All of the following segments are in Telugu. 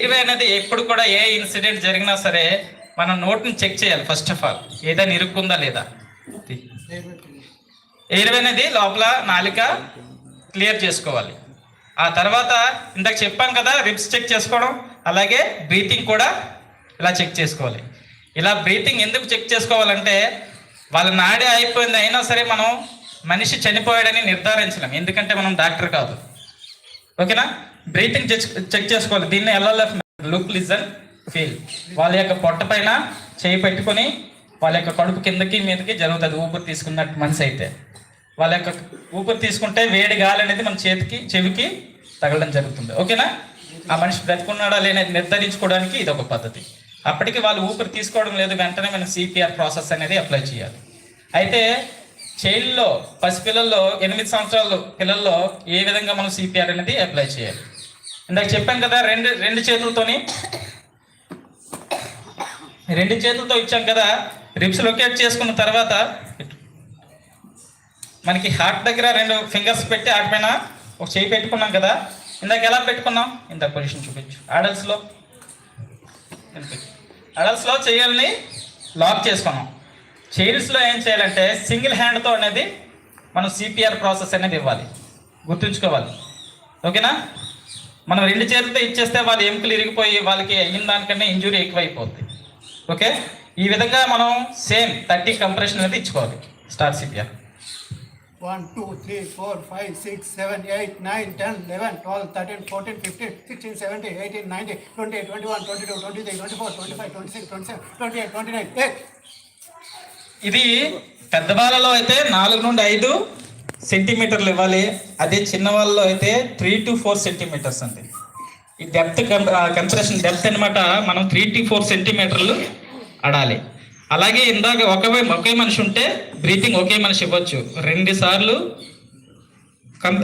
ఎయిర్వే అనేది ఎప్పుడు కూడా ఏ ఇన్సిడెంట్ జరిగినా సరే మనం నోట్ని చెక్ చేయాలి ఫస్ట్ ఆఫ్ ఆల్ ఏదైనా ఇరుక్కుందా లేదా? ఎయిర్వే అనేది లోపల నాలిక క్లియర్ చేసుకోవాలి. ఆ తర్వాత ఇందాక చెప్పాం కదా రిబ్స్ చెక్ చేసుకోవడం అలాగే బ్రీతింగ్ కూడా ఇలా చెక్ చేసుకోవాలి. ఇలా బ్రీతింగ్ ఎందుకు చెక్ చేసుకోవాలంటే వాళ్ళ నాడి అయిపోయింది అయినా సరే మనం మనిషి చనిపోయాడని నిర్ధారించలేం. ఎందుకంటే మనం డాక్టర్ కాదు. ఓకేనా? బ్రీతింగ్ చెక్ చెక్ చేసుకోవాలి. దీన్ని ఎల్ఎల్ఎఫ్ లుక్ లిజన్ ఫీల్. వాళ్ళ యొక్క పొట్ట పైన చేయి పెట్టుకొని వాళ్ళ యొక్క కడుపు కిందకి మీదకి జరుగుతుంది. ఊపిరి తీసుకున్నట్టు మనిషి అయితే. వాళ్ళ యొక్క ఊపిరి తీసుకుంటే వేడి గాలి అనేది మన చేతికి చెవికి తగలడం జరుగుతుంది. ఓకేనా? ఆ మనిషి బ్రతుకున్నాడా లేనేది నిర్ధారించుకోవడానికి ఇది ఒక పద్ధతి. అప్పటికి వాళ్ళు ఊపిరి తీసుకోవడం లేదు వెంటనే మనం సిపిఆర్ ప్రాసెస్ అనేది అప్లై చేయాలి. అయితే చైల్డ్లో పసిపిల్లల్లో ఎనిమిది సంవత్సరాలు పిల్లల్లో ఏ విధంగా మనం సిపిఆర్ అనేది అప్లై చేయాలి? ఇందాక చెప్పాం కదా రెండు రెండు చేతులతోని రెండు చేతులతో ఇచ్చాం కదా రిప్స్ లొకేట్ చేసుకున్న తర్వాత మనకి హార్ట్ దగ్గర రెండు ఫింగర్స్ పెట్టి వాటి పైన ఒక చేయి పెట్టుకున్నాం కదా ఇందాక ఎలా పెట్టుకున్నాం? ఇందాక పొజిషన్ చూపించు. అడల్ట్స్లో అడల్ట్స్లో చేయాలని లాక్ చేసుకున్నాం. చైల్డ్స్లో ఏం చేయాలంటే సింగిల్ హ్యాండ్తో అనేది మనం సిపిఆర్ ప్రాసెస్ అనేది ఇవ్వాలి. గుర్తుంచుకోవాలి. ఓకేనా? మనం రెండు చేతులతో ఇచ్చేస్తే వాళ్ళ ఎముకలు ఇరిగిపోయి వాళ్ళకి అయిన దానికన్నా ఇంజురీ ఎక్కువైపోతుంది ఓకే? ఈ విధంగా మనం సేమ్ థర్టీ కంప్రెషన్ అనేది ఇచ్చుకోవాలి. Star సిపియా one two three four five six seven eight nine ten eleven twelve thirteen fourteen fifteen sixteen seventeen eighteen twenty twenty one twenty two twenty twenty four twenty five twenty six twenty seven twenty eight twenty ఇది పెద్ద బాలలో అయితే నాలుగు నుండి ఐదు సెంటీమీటర్లు ఇవ్వాలి. అదే చిన్న వాళ్ళలో అయితే త్రీ టు ఫోర్ సెంటీమీటర్స్ అండి. ఈ డెప్త్ కంప్రెషన్ డెప్త్ అన్నమాట మనం త్రీ టు ఫోర్ సెంటీమీటర్లు అడాలి. అలాగే ఇందాక ఒకే ఒకే మనిషి ఉంటే బ్రీతింగ్ ఒకే మనిషి ఇవ్వచ్చు. రెండు సార్లు కం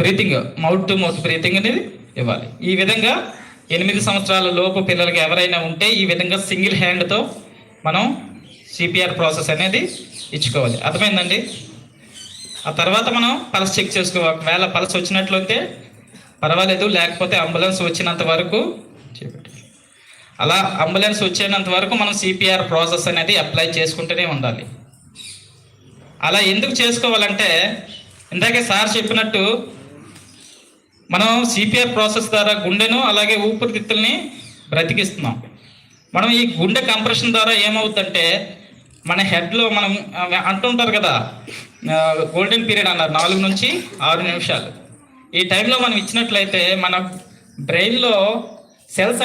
breathing mouth to mouth breathing అనేది ఇవ్వాలి. ఈ విధంగా ఎనిమిది సంవత్సరాల లోపు పిల్లలకి ఎవరైనా ఉంటే ఈ విధంగా సింగిల్ హ్యాండ్తో మనం సిపిఆర్ ప్రాసెస్ అనేది ఇచ్చుకోవాలి. అర్థమైందండి? ఆ తర్వాత మనం పల్స్ చెక్ చేసుకోవాలి ఒకవేళ పల్స్ వచ్చినట్లయితే పర్వాలేదు లేకపోతే అంబులెన్స్ వచ్చినంత వరకు అలా అంబులెన్స్ వచ్చేంత వరకు మనం సిపిఆర్ ప్రాసెస్ అనేది అప్లై చేసుకుంటూనే ఉండాలి. అలా ఎందుకు చేసుకోవాలంటే ఇందాకే సార్ చెప్పినట్టు మనం సిపిఆర్ ప్రాసెస్ ద్వారా గుండెను అలాగే ఊపిరితిత్తుల్ని బ్రతికిస్తున్నాం. మనం ఈ గుండె కంప్రెషన్ ద్వారా ఏమవుతుందంటే మన హెడ్లో మనం అంటుంటారు కదా గోల్డెన్ పీరియడ్ అన్నారు నాలుగు నుంచి ఆరు నిమిషాలు. ఈ టైంలో మనం ఇచ్చినట్లయితే మన బ్రెయిన్లో సెల్స్